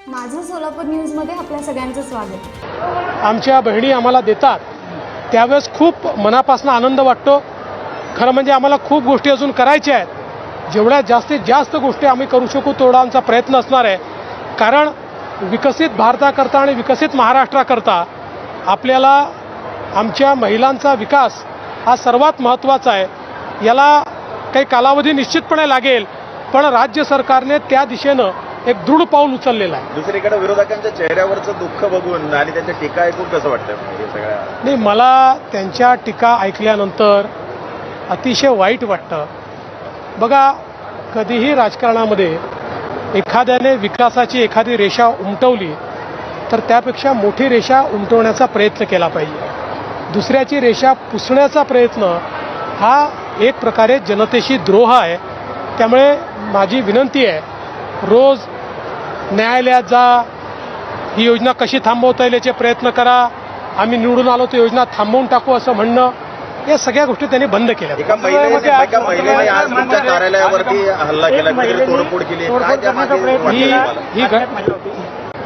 सोलापूर न्यूजमध्ये आपल्या सगळ्यांचं स्वागत. आमच्या बहिणी आम्हाला देतात. त्यावेळेस खूप मनापासून आनंद वाटतो. खरं म्हणजे आम्हाला खूप गोष्टी अजून करायच्या आहेत. जेवढ्या जास्तीत जास्त गोष्टी आम्ही करू शकू तेवढा आमचा प्रयत्न असणार आहे. कारण विकसित भारताकरता आणि विकसित महाराष्ट्राकरता आपल्याला आमच्या महिलांचा विकास हा सर्वात महत्त्वाचा आहे. याला काही कालावधी निश्चितपणे लागेल. पण राज्य सरकारने त्या दिशेनं एक दृढ पाऊल उचललेलं आहे. दुसरीकडे विरोधकांच्या चेहऱ्यावरचं दुःख बघून आणि त्यांच्या टीका ऐकून कसं वाटतं हे सगळ्या नाही मला त्यांच्या टीका ऐकल्यानंतर अतिशय वाईट वाटतं. बघा कधीही राजकारणामध्ये एखाद्याने विकासाची एखादी रेषा उमटवली तर त्यापेक्षा मोठी रेषा उमटवण्याचा प्रयत्न केला पाहिजे. दुसऱ्याची रेषा पुसण्याचा प्रयत्न हा एक प्रकारे जनतेशी द्रोह आहे. त्यामुळे माझी विनंती आहे रोज न्यायालयात जा ही योजना कशी थांबवता येईल याचे प्रयत्न करा. आम्ही निवडून आलो तर योजना थांबवून टाकू असं म्हणणं या सगळ्या गोष्टी त्यांनी बंद केल्या.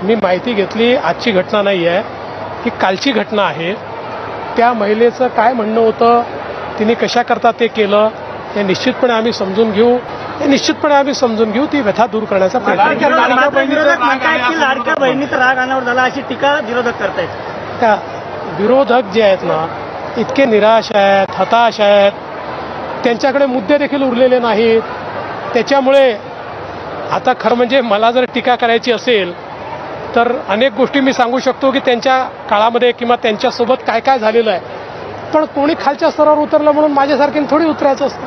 मी माहिती घेतली आजची घटना नाही आहे ही कालची घटना आहे. त्या महिलेचं काय म्हणणं होतं तिने कशा करता ते केलं हे निश्चितपणे आम्ही समजून घेऊ. हे निश्चितपणे आम्ही समजून घेऊ ती व्यथा दूर करण्याचा प्रयत्न की लाडक्या बहिणीचा राग अनावर झाला अशी टीका विरोधक करतायत. त्या विरोधक जे आहेत ना इतके निराश आहेत हताश आहेत. त्यांच्याकडे मुद्दे देखील उरलेले नाहीत. त्याच्यामुळे आता खरं म्हणजे मला जर टीका करायची असेल तर अनेक गोष्टी मी सांगू शकतो की त्यांच्या काळामध्ये किंवा त्यांच्यासोबत काय काय झालेलं आहे. पण कोणी खालच्या स्तरावर उतरलं म्हणून माझ्यासारखीने थोडी उतरायचं असतं.